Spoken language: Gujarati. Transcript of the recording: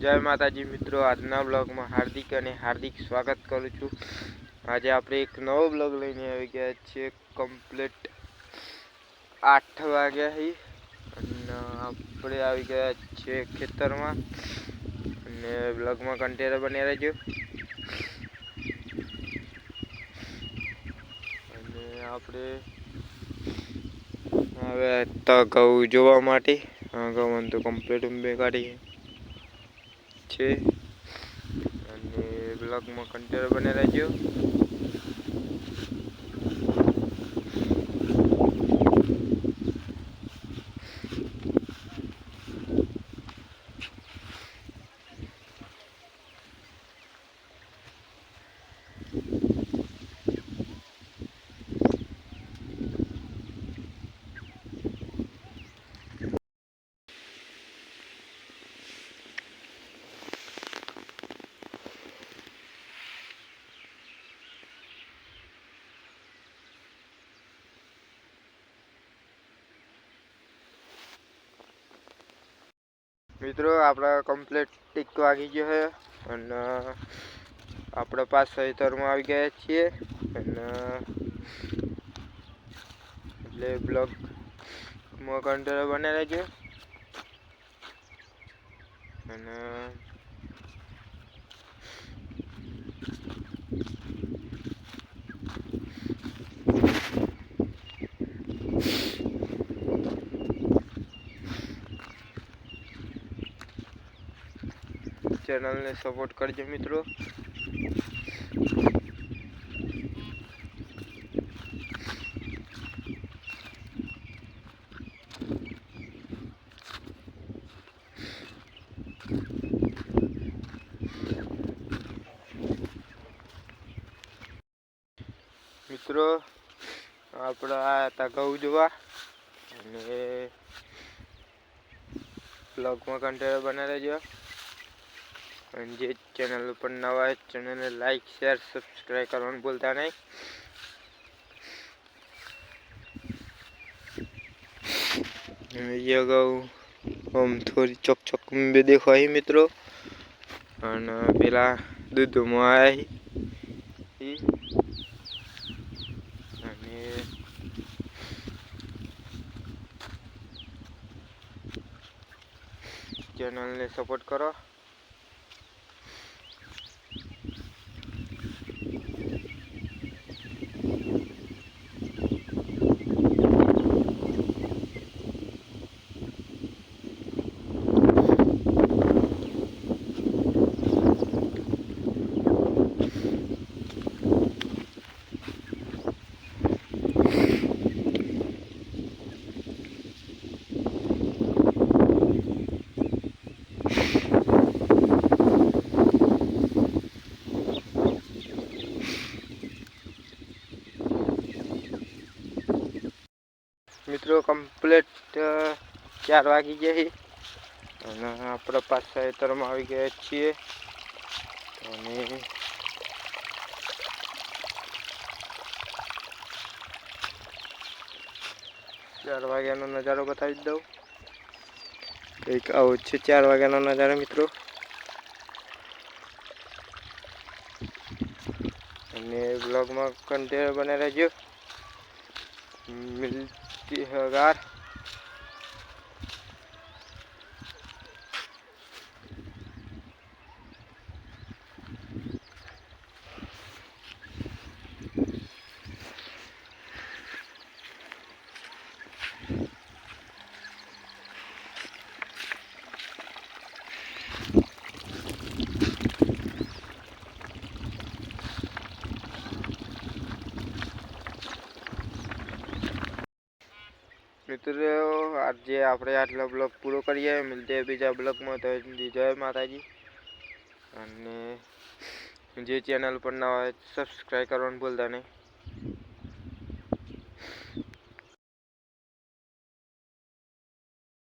જય માતાજી મિત્રો, આજના બ્લોગમાં હાર્દિક અને હાર્દિક સ્વાગત કરું છું. આજે આપણે એક નવો બ્લોગ લઈને આવી ગયા છીએ, કમ્પ્લીટ આઠ વાગ્યા હી. અને આપણે આવી ગયા છીએ ખેતરમાં. અને બ્લોગમાં કન્ટેનર બની રહેજો. અને આપણે હવે તો ઘઉં જોવા માટે. ઘઉં તો કમ્પ્લીટ બે કાઢી. છે. અને બ્લોગમાં કન્ટેનર બને રહેજો મિત્રો, આપણા કમ્પ્લીટ ટીક વાગી ગયો છે અને આપણે પાસ સહિતરમાં આવી ગયા છીએ અને, એટલે બ્લોગમાં કંટ્રોલ બને રહેજો અને ચેનલને સપોર્ટ કરજો મિત્રો મિત્રો આપણે આ હતા ઘઉં જોવા અને બ્લોગમાં કન્ટેનર બનાવી રહેજો અને જે ચેનલ ઉપર નવા હોય ચેનલને લાઈક શેર સબસ્ક્રાઈબ કરવાનું ભૂલતા નહીં ये गौ આમ થોડી ચોક ચોક બે દેખાય મિત્રો અને પેલા દૂધમાં આવ્યા અને ચેનલને સપોર્ટ કરો મિત્રો કમ્પ્લેટ ચાર વાગી ગયા અને આપણે પાછા એતરમાં આવી ગયા છીએ. અને ચાર વાગ્યાનો નજારો બતાવી દઉં. કંઈક આવું છે ચાર વાગ્યાનો નજારો, મિત્રો. અને બ્લોગમાં કન્ટિન્યુ બને રહેજો. મિલ की हज़ार મિત્રો આજે આપણે આટલો બ્લોગ પૂરો કરીએ મિલતે બીજા બ્લોગમાં તો જય માતાજી અને જે ચેનલ પર ના હોય સબસ્ક્રાઈબ કરવાનું ભૂલતા નહીં